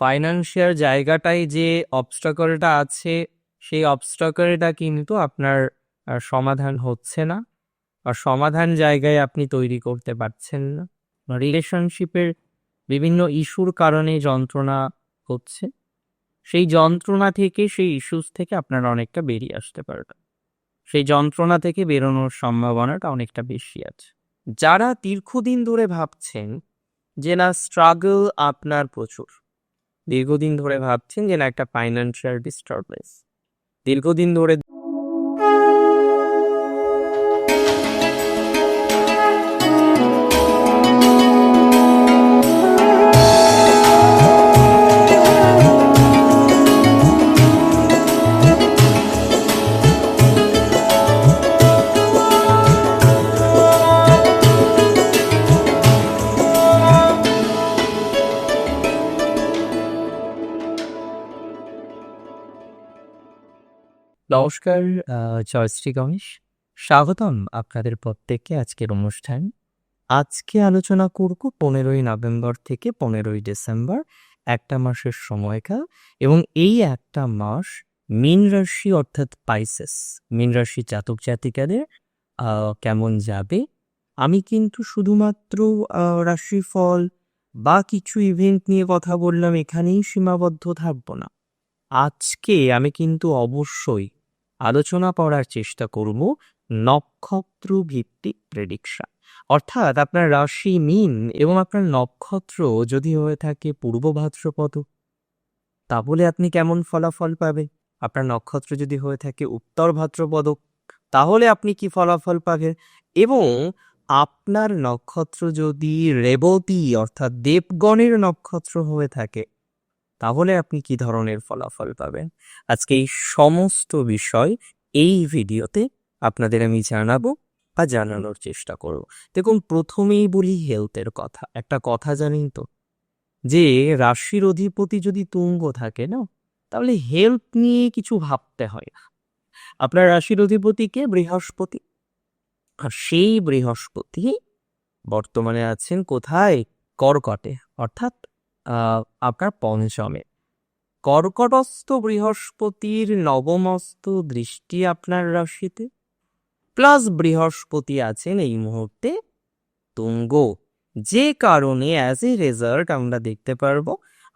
Financial জায়গাটায় যে অবস্ট্রাকলটা আছে, সেই অবস্ট্রাকলটা কিন্তু আপনার সমাধান হচ্ছে না আর সমাধান জায়গায় আপনি তৈরি করতে পারছেন না। রিলেশনশিপের বিভিন্ন ইস্যুর কারণে যন্ত্রণা হচ্ছে। সেই যন্ত্রণা থেকে, সেই ইস্যুস থেকে আপনারা অনেকটা বেরিয়ে আসতে পারবেন। সেই যন্ত্রণা থেকে বেরোনোর সম্ভাবনাটা অনেকটা বেশি আছে। যারা দীর্ঘদিন ধরে ভাবছেন যে না স্ট্রাগল আপনার প্রচুর দীর্ঘদিন ধরে ভাবছেন যে না একটা ফাইন্যান্সিয়াল ডিস্টারবেন্স দীর্ঘদিন ধরে নমস্কার জয়শ্রী গণেশ স্বাগতম আপনাদের প্রত্যেককে আজকের অনুষ্ঠান। আজকে আলোচনা করব পনেরোই নভেম্বর থেকে পনেরোই ডিসেম্বর, একটা মাসের সময়কাল এবং এই একটা মাস মীন রাশি অর্থাৎ পাইসেস মীন রাশি জাতক জাতিকাদের কেমন যাবে। আমি কিন্তু শুধুমাত্র রাশিফল বা কিছু ইভেন্ট নিয়ে কথা বললাম, এখানেই সীমাবদ্ধ থাকব না। আজকে আমি কিন্তু অবশ্যই আলোচনা করার চেষ্টা করব নক্ষত্র ভিত্তিক প্রেডিকশন অর্থাৎ আপনার রাশি মিন এবং আপনার নক্ষত্র যদি হয়ে থাকে পূর্ব ভাদ্রপদ, তাহলে আপনি কেমন ফলাফল পাবে আপনার নক্ষত্র যদি হয়ে থাকে উত্তর ভাদ্রপদ, তাহলে আপনি কি ফলাফল পাবেন? এবং আপনার নক্ষত্র যদি রেবতী অর্থাৎ দেবগণের নক্ষত্র হয়ে থাকে তাহলে আপনি কি ধরনের ফলাফল পাবেন? আজকে এই সমস্ত বিষয় এই ভিডিওতে আপনাদের আমি জানাব বা জানানোর চেষ্টা করব। দেখুন, প্রথমেই বলি হেলথের কথা। একটা কথা জানেন তো, যে রাশির অধিপতি যদি তুঙ্গ থাকে, না? তাহলে হেলথ নিয়ে কিছু ভাবতে হয় না। আপনার রাশির অধিপতিকে বৃহস্পতি। আর সেই বৃহস্পতি বর্তমানে আছেন কোথায়? কর্কটে। অর্থাৎ আপনার পঞ্চমে। কর্কটস্থ বৃহস্পতির নবমস্ত দৃষ্টি আপনার রাশিতে? প্লাস বৃহস্পতি আছেন এই মুহূর্তে তুঙ্গ। যে কারণে অ্যাজ এ রেজাল্ট আমরা দেখতে পারব,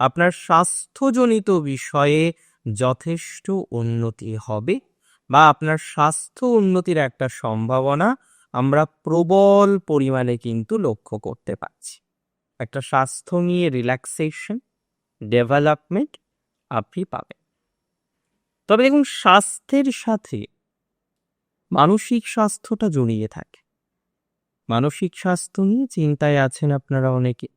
আপনার স্বাস্থ্যজনিত বিষয়ে যথেষ্ট উন্নতি হবে বা আপনার স্বাস্থ্য উন্নতির একটা সম্ভাবনা আমরা প্রবল পরিমাণে কিন্তু লক্ষ্য করতে পারছি। একটা স্বাস্থ্য নিয়ে রিল্যাক্সেশন ডেভেলপমেন্ট আপনি পাবেন। তবে দেখুন, স্বাস্থ্যের সাথে মানসিক স্বাস্থ্যটা জড়িয়ে থাকে। মানসিক স্বাস্থ্য নিয়ে চিন্তায় আছেন আপনারা অনেকে।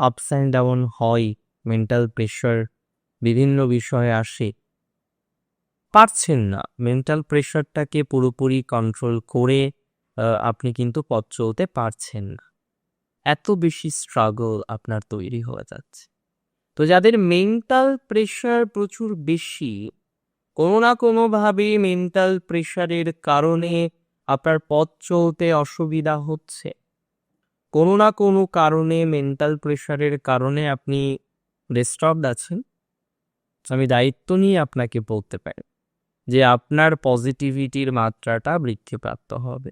আপস অ্যান্ড ডাউন হয় মেন্টাল প্রেশার বিভিন্ন বিষয়ে আসে। পারছেন না মেন্টাল প্রেশারটাকে পুরোপুরি কন্ট্রোল করে আপনি কিন্তু পথ চলতে পারছেন না। এত বেশি স্ট্রাগল আপনার তৈরি হয়ে যাচ্ছে। তো যাদের মেন্টাল প্রেশার প্রচুর বেশি, কোনো না কোনোভাবে মেন্টাল প্রেশারের কারণে আপনার পথ চলতে অসুবিধা হচ্ছে। কোনো না কোনো কারণে মেন্টাল প্রেশারের কারণে আপনি ডিস্টার্বড আছেন। আমি দায়িত্ব নিয়ে আপনাকে বলতে পারি যে আপনার পজিটিভিটির মাত্রাটা বৃদ্ধিপ্রাপ্ত হবে।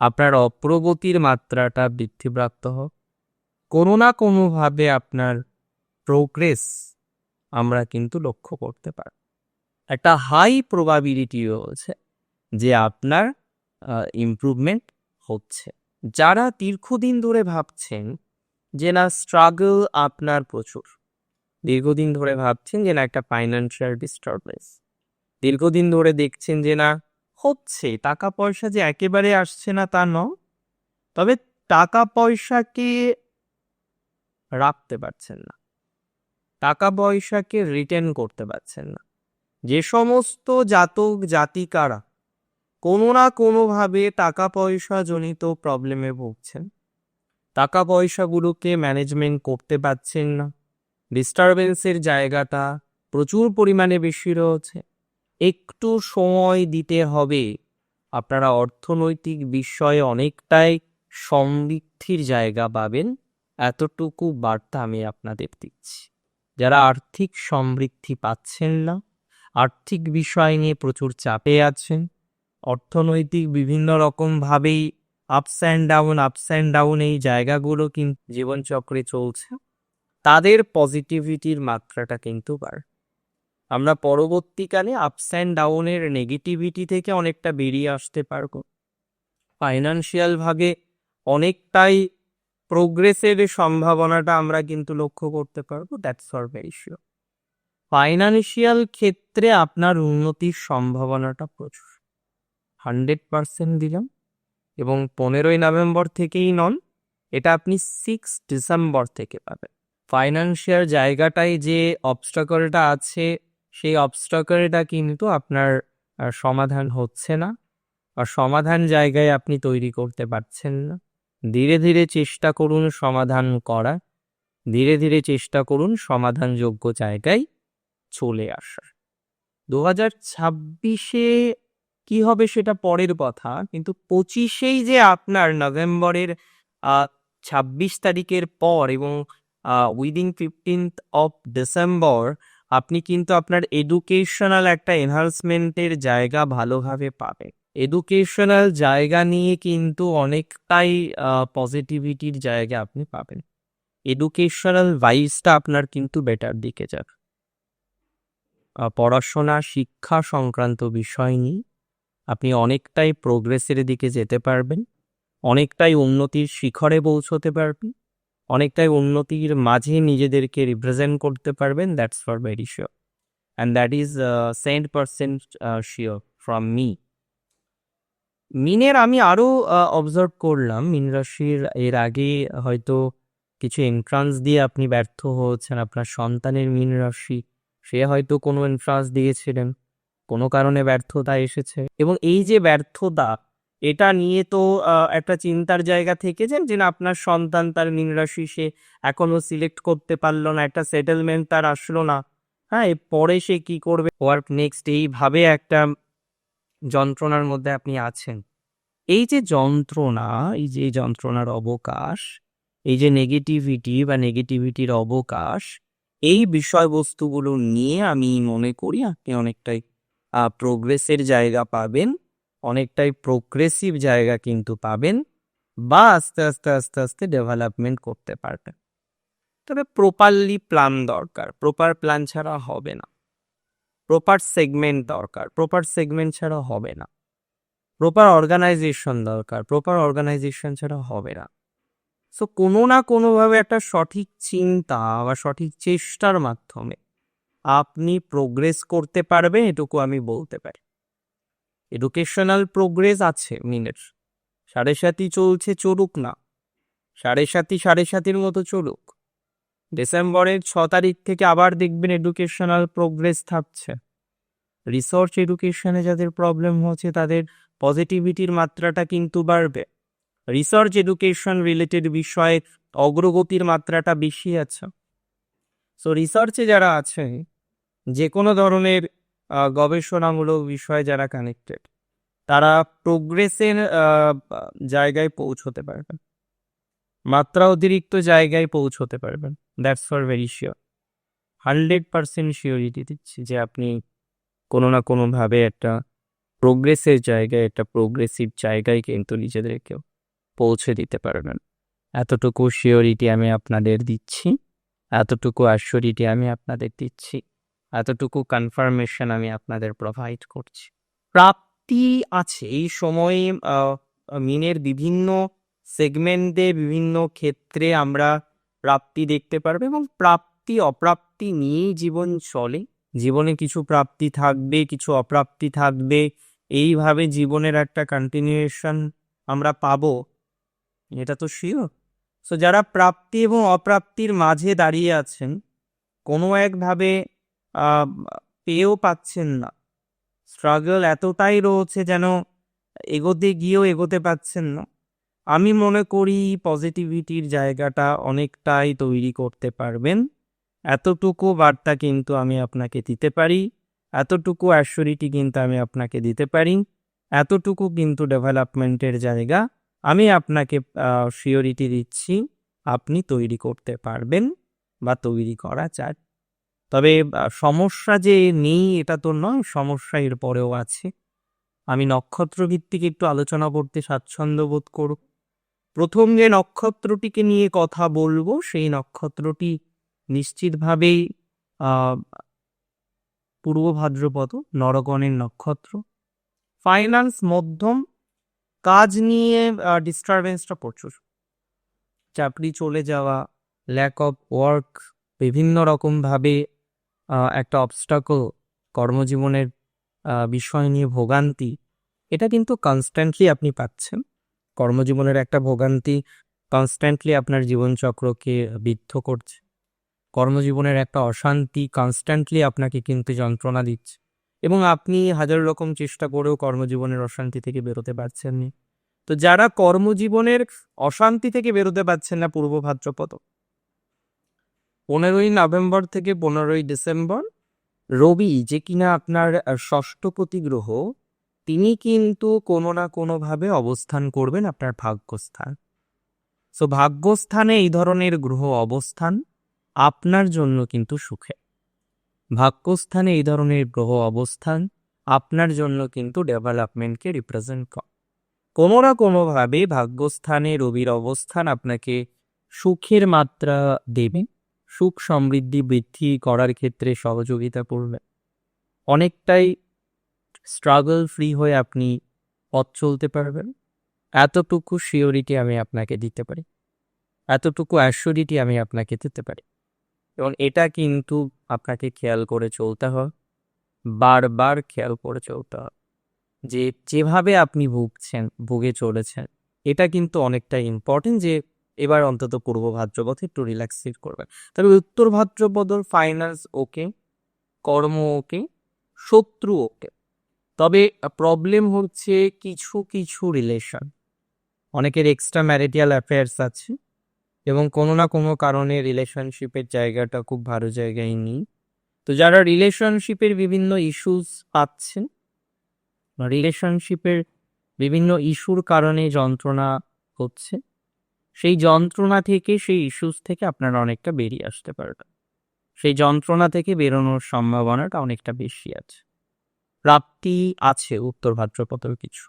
আপনার অগ্রগতির মাত্রাটা বৃদ্ধিপ্রাপ্ত হোক। কোনো না কোনোভাবে আপনার প্রোগ্রেস আমরা কিন্তু লক্ষ্য করতে পারি। একটা হাই প্রবাবিলিটি রয়েছে যে আপনার ইমপ্রুভমেন্ট হচ্ছে। যারা দীর্ঘদিন ধরে ভাবছেন যে না স্ট্রাগল আপনার প্রচুর। দীর্ঘদিন ধরে ভাবছেন যে না, একটা ফাইন্যান্সিয়াল ডিস্টারবেন্স দীর্ঘদিন ধরে দেখছেন যে না হচ্ছে টাকা পয়সা যে একেবারে আসছে না তা নয়, তবে টাকা পয়সাকে রাখতে পারছেন না। টাকা পয়সাকে রিটার্ন করতে পারছেন না। যে সমস্ত জাতক, জাতিকারা কোনো না কোনোভাবে টাকা পয়সা জনিত প্রবলেমে ভুগছেন টাকা পয়সাগুলোকে ম্যানেজমেন্ট করতে পারছেন না ডিস্টারবেন্সের জায়গাটা প্রচুর পরিমাণে বেশি রয়েছে। একটু সময় দিতে হবে। আপনারা অর্থনৈতিক বিষয়ে অনেকটাই সমৃদ্ধির জায়গা পাবেন। এতটুকু বার্তা আমি আপনাদের দিচ্ছি। যারা আর্থিক সমৃদ্ধি পাচ্ছেন না, আর্থিক বিষয় নিয়ে প্রচুর চাপে আছেন, অর্থনৈতিক বিভিন্ন রকমভাবেই ups and down ups and down এই জায়গাগুলো কিন্তু জীবনচক্রে চলছে, তাদের পজিটিভিটির মাত্রাটা কিন্তু বাড় আমরা পরবর্তীকালে আপস অ্যান্ড ডাউনের নেগেটিভিটি থেকে অনেকটা বেরিয়ে আসতে পারব। ফাইন্যান্সিয়াল ভাবে অনেকটাই প্রোগ্রেসের সম্ভাবনাটা আমরা কিন্তু লক্ষ্য করতে পারব that's or very sure financial ক্ষেত্রে আপনার উন্নতির সম্ভাবনাটা প্রচুর। হান্ড্রেড পার্সেন্ট দিলাম এবং পনেরোই নভেম্বর থেকেই নন, এটা আপনি সিক্স ডিসেম্বর থেকে পাবেন। ফাইন্যান্সিয়াল জায়গাটায় যে অবস্ট্রাকলটা আছে সেই অবস্ট্রাকলটা কিন্তু আপনার সমাধান হচ্ছে না আর সমাধান জায়গায় আপনি তৈরি করতে পারছেন না। ধীরে ধীরে চেষ্টা করুন সমাধান করা, ধীরে ধীরে চেষ্টা করুন সমাধানযোগ্য জায়গায় চলে আসার। দু হাজার ছাব্বিশে কি হবে সেটা পরের কথা, কিন্তু পঁচিশেই যে আপনার নভেম্বরের ছাব্বিশ তারিখের পর এবং উইদিন ফিফটিন্থ অফ ডিসেম্বর আপনি কিন্তু আপনার এডুকেশনাল একটা এনহান্সমেন্টের জায়গা ভালোভাবে পাবেন। এডুকেশনাল জায়গা নিয়ে কিন্তু অনেকটাই পজিটিভিটির জায়গা আপনি পাবেন। এডুকেশনাল ভাইসটা আপনার কিন্তু বেটার দিকে যাবে। পড়াশোনা, শিক্ষা সংক্রান্ত বিষয় নিয়ে আপনি অনেকটাই প্রোগ্রেসের দিকে যেতে পারবেন। অনেকটাই উন্নতির শিখরে পৌঁছতে পারবেন। অনেকটাই উন্নতির মাঝে নিজেদেরকে রিপ্রেজেন্ট করতে পারবেন that's for very sure and that is cent percent sure from me মিনের আমি আরও অবজার্ভ করলাম। মিন রাশির এর আগে হয়তো কিছু এন্ট্রান্স দিয়ে আপনি ব্যর্থ হয়েছেন। আপনার সন্তানের মিন রাশি, সে হয়তো কোনো এন্ট্রান্স দিয়েছিলেন, কোনো কারণে ব্যর্থতা এসেছে। এবং এই যে ব্যর্থতা এটা নিয়ে তো একটা চিন্তার জায়গা থেকে যে, না, আপনার সন্তান তার রাশি সে এখনও সিলেক্ট করতে পারল না, একটা সেটেলমেন্ট তার আসলো না। হ্যাঁ পরে সে কি করবে? ওয়ার্ক নেক্সট এইভাবে একটা যন্ত্রণার মধ্যে আপনি আছেন। এই যে যন্ত্রণা, এই যে যন্ত্রণার অবকাশ, এই যে নেগেটিভিটি বা নেগেটিভিটির অবকাশ, এই বিষয়বস্তুগুলো নিয়ে আমি মনে করি আপনি অনেকটাই প্রোগ্রেসের জায়গা পাবেন। অনেকটাই প্রোগ্রেসিভ জায়গা কিন্তু পাবেন বা আস্তে আস্তে আস্তে আস্তে ডেভেলপমেন্ট করতে পারবেন। তবে প্রপারলি প্ল্যান দরকার। প্রপার প্ল্যান ছাড়া হবে না। প্রপার সেগমেন্ট দরকার। প্রপার সেগমেন্ট ছাড়া হবে না। প্রপার অর্গানাইজেশন দরকার। প্রপার অর্গানাইজেশন ছাড়া হবে না। সো কোনো না কোনোভাবে একটা সঠিক চিন্তা বা সঠিক চেষ্টার মাধ্যমে আপনি প্রোগ্রেস করতে পারবেন, এটুকু আমি বলতে পারি। এডুকেশনাল প্রোগ্রেস আছে মিনের। সাড়ে সাতই চলছে চলুক না। সাড়ে সাতই সাড়ে সাতির মতো চলুক। ডিসেম্বরের ছ তারিখ থেকে আবার দেখবেন এডুকেশনাল প্রোগ্রেস থাকছে। রিসার্চ এডুকেশনে যাদের প্রবলেম হচ্ছে, তাদের পজিটিভিটির মাত্রাটা কিন্তু বাড়বে। রিসার্চ এডুকেশন রিলেটেড বিষয়ে অগ্রগতির মাত্রাটা বেশি আছে। সো রিসার্চে যারা আছে যে কোনো ধরনের গবেষণামূলক বিষয়ে যারা কানেক্টেড তারা প্রোগ্রেসের জায়গায় পৌঁছতে পারবেন। মাত্রা অতিরিক্ত জায়গায় পৌঁছতে পারবেন। That's for very sure hundred percent surety দিচ্ছি যে আপনি কোনো না কোনোভাবে একটা প্রোগ্রেসের জায়গায়, একটা প্রোগ্রেসিভ জায়গায় কিন্তু নিজেদেরকেও পৌঁছে দিতে পারবেন। এতটুকু শিওরিটি আমি আপনাদের দিচ্ছি। এতটুকু অ্যাসিওরিটি আমি আপনাদের দিচ্ছি। এতটুকু কনফার্মেশন আমি আপনাদের প্রোভাইড করছি। প্রাপ্তি আছে, এই সময়ে মিনের বিভিন্ন সেগমেন্টে বিভিন্ন ক্ষেত্রে আমরা প্রাপ্তি দেখতে পারব এবং প্রাপ্তি, অপ্রাপ্তি নিয়েই জীবন চলে। জীবনে কিছু প্রাপ্তি থাকবে, কিছু অপ্রাপ্তি থাকবে, এইভাবে জীবনের একটা কন্টিনিউয়েশন আমরা পাবো। এটা তো শিওর সো যারা প্রাপ্তি এবং অপ্রাপ্তির মাঝে দাঁড়িয়ে আছেন, কোনো একভাবে পেয়েও পাচ্ছেন না। স্ট্রাগল এতটাই রয়েছে যেন এগোতে গিয়েও এগোতে পাচ্ছেন না। আমি মনে করি পজিটিভিটির জায়গাটা অনেকটাই তৈরি করতে পারবেন। এতটুকু বার্তা কিন্তু আমি আপনাকে দিতে পারি। এতটুকু অ্যাসিওরিটি কিন্তু আমি আপনাকে দিতে পারি। এতটুকু কিন্তু ডেভেলপমেন্টের জায়গা আমি আপনাকে শিওরিটি দিচ্ছি। আপনি তৈরি করতে পারবেন বা তৈরি করা চান তবে সমস্যা যে নেই এটা তো নয়, সমস্যা এর পরেও আছে। আমি নক্ষত্র ভিত্তিক একটু আলোচনা করতে স্বাচ্ছন্দ্য বোধ করব প্রথম যে নক্ষত্রটিকে নিয়ে কথা বলব, সেই নক্ষত্রটি নিশ্চিতভাবেই পূর্ব ভাদ্রপদ, নরগণের নক্ষত্র। ফাইন্যান্স মধ্যম, কাজ নিয়ে ডিস্টারবেন্সটা প্রচুর। চাকরি চলে যাওয়া ল্যাক অফ ওয়ার্ক বিভিন্ন রকমভাবে একটা অবস্টাকল কর্মজীবনের বিষয় নিয়ে ভোগান্তি, এটা কিন্তু কনস্ট্যান্টলি আপনি পাচ্ছেন। কর্মজীবনের একটা ভোগান্তি কনস্ট্যান্টলি আপনার জীবনচক্রকে বিদ্ধ করছে। কর্মজীবনের একটা অশান্তি কনস্ট্যান্টলি আপনাকে কিন্তু যন্ত্রণা দিচ্ছে। এবং আপনি হাজার রকম চেষ্টা করেও কর্মজীবনের অশান্তি থেকে বেরোতে পারছেন না। তো যারা কর্মজীবনের অশান্তি থেকে বেরোতে পারছেন না পূর্ব ভাদ্রপদ পনেরোই নভেম্বর থেকে পনেরোই ডিসেম্বর, রবি যে কিনা আপনার ষষ্ঠপতি গ্রহ তিনি কিন্তু কোনো না কোনোভাবে অবস্থান করবেন আপনার ভাগ্যস্থান। সো ভাগ্যস্থানে এই ধরনের গ্রহ অবস্থান আপনার জন্য কিন্তু সুখে ভাগ্যস্থানে এই ধরনের গ্রহ অবস্থান আপনার জন্য কিন্তু ডেভেলপমেন্টকে রিপ্রেজেন্ট করে কোনো না কোনোভাবে ভাগ্যস্থানে রবির অবস্থান আপনাকে সুখের মাত্রা দেবে। সুখ সমৃদ্ধি বৃদ্ধি করার ক্ষেত্রে সহযোগিতা করবে। অনেকটাই স্ট্রাগল ফ্রি হয়ে আপনি পথ চলতে পারবেন। এতটুকু শিওরিটি আমি আপনাকে দিতে পারি। এতটুকু অ্যাসিওরিটি আমি আপনাকে দিতে পারি। এবং এটা কিন্তু আপনাকে খেয়াল করে চলতে হয় বারবার খেয়াল করে চলতে হয় যে, যেভাবে আপনি ভুগছেন, ভুগে চলেছেন, এটা কিন্তু অনেকটা ইম্পর্টেন্ট যে এবার অন্তত পূর্ব ভাদ্রপথে একটু রিল্যাক্স ফিল করবেন। তবে উত্তর ভাদ্রপদর ফাইন্যান্স ওকে কর্ম ওকে শত্রু ওকে তবে প্রবলেম হচ্ছে কিছু কিছু রিলেশন অনেকের এক্সট্রা ম্যারিটাল অ্যাফেয়ার্স আছে এবং কোনো না কোনো কারণে রিলেশনশিপের জায়গাটা খুব ভালো জায়গায় নেই। তো যারা রিলেশনশিপের বিভিন্ন ইস্যুস পাচ্ছেন রিলেশনশিপের বিভিন্ন ইস্যুর কারণে যন্ত্রণা হচ্ছে সেই যন্ত্রণা থেকে, সেই ইস্যুস থেকে আপনারা অনেকটা বেরিয়ে আসতে পারবেন। সেই যন্ত্রণা থেকে বেরোনোর সম্ভাবনাটা অনেকটা বেশি আছে। প্রাপ্তি আছে উত্তর ভাদ্রপদের কিছু।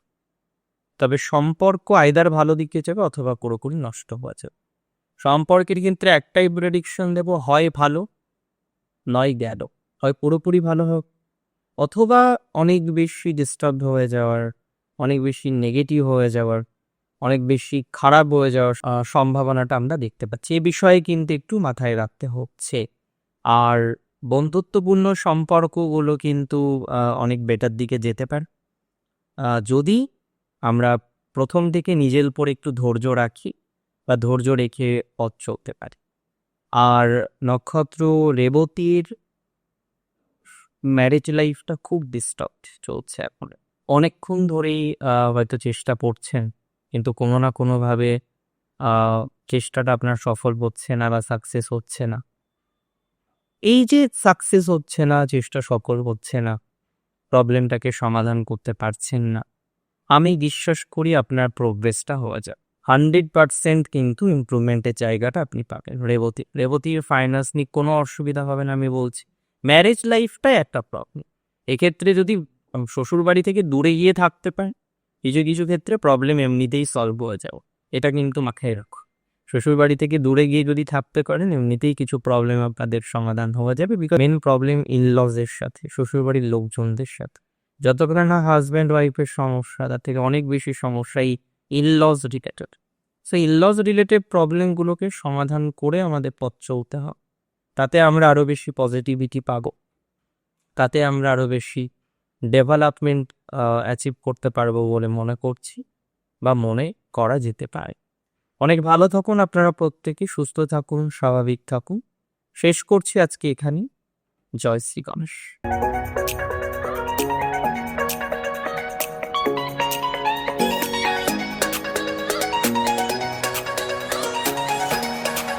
তবে সম্পর্ক আয়দার ভালো দিকে যাবে অথবা পুরোপুরি নষ্ট হওয়া যাবে। সম্পর্কের ক্ষেত্রে একটাই প্রেডিকশন দেব, হয় ভালো, নয় গেল। হয় পুরোপুরি ভালো হোক। অথবা অনেক বেশি ডিস্টার্ব হয়ে যাওয়ার, অনেক বেশি নেগেটিভ হয়ে যাওয়ার অনেক বেশি খারাপ হয়ে যাওয়ার সম্ভাবনাটা আমরা দেখতে পাচ্ছি। এ বিষয়ে কিন্তু একটু মাথায় রাখতে হচ্ছে। আর বন্ধুত্বপূর্ণ সম্পর্কগুলো কিন্তু অনেক বেটার দিকে যেতে পারে। যদি আমরা প্রথম থেকে নিজের উপর একটু ধৈর্য রাখি বা ধৈর্য রেখে পথ চলতে পারি। আর নক্ষত্র রেবতীর ম্যারেজ লাইফটা খুব ডিস্টার্ব চলছে এখন। অনেকক্ষণ ধরেই হয়তো চেষ্টা করছেন কিন্তু কোনো না কোনোভাবে চেষ্টাটা আপনার সফল হচ্ছে না বা সাকসেস হচ্ছে না। এই যে সাকসেস হচ্ছে না, চেষ্টা সফল হচ্ছে না প্রবলেমটাকে সমাধান করতে পারছেন না, আমি বিশ্বাস করি আপনার প্রোগ্রেসটা হওয়া যায় হান্ড্রেড পার্সেন্ট কিন্তু ইমপ্রুভমেন্টের জায়গাটা আপনি পাবেন। রেবতী, রেবতীর ফাইন্যান্স নিয়ে কোনো অসুবিধা হবে না আমি বলছি। ম্যারেজ লাইফটাই একটা প্রবলেম এক্ষেত্রে যদি শ্বশুর বাড়ি থেকে দূরে গিয়ে থাকতে পারেন কিছু কিছু ক্ষেত্রে প্রবলেম এমনিতেই সলভ হয়ে যাবে এটা কিন্তু মাথায় রাখো। শ্বশুর বাড়ি থেকে দূরে গিয়ে যদি থাকতে পারেন, এমনিতেই কিছু প্রবলেম আপনাদের সমাধান হওয়া যাবে বিকজ মেন প্রবলেম ইনলজের সাথে শ্বশুর বাড়ির লোকজনদের সাথে। যতক্ষণ না হাজব্যান্ড ওয়াইফের সমস্যা, তার থেকে অনেক বেশি সমস্যা এই in laws related so in laws related প্রবলেমগুলোকে সমাধান করে আমাদের পথ চলতে হয়। তাতে আমরা আরও বেশি পজিটিভিটি পাবো। তাতে আমরা আরও বেশি ডেভেলপমেন্ট অ্যাচিভ করতে পারব বলে মনে করছি বা মনে করা যেতে পারে। অনেক ভালো থাকুন আপনারা প্রত্যেকে, সুস্থ থাকুন, স্বাভাবিক থাকুন। শেষ করছি আজকে এখানেই। জয় শ্রী গণেশ।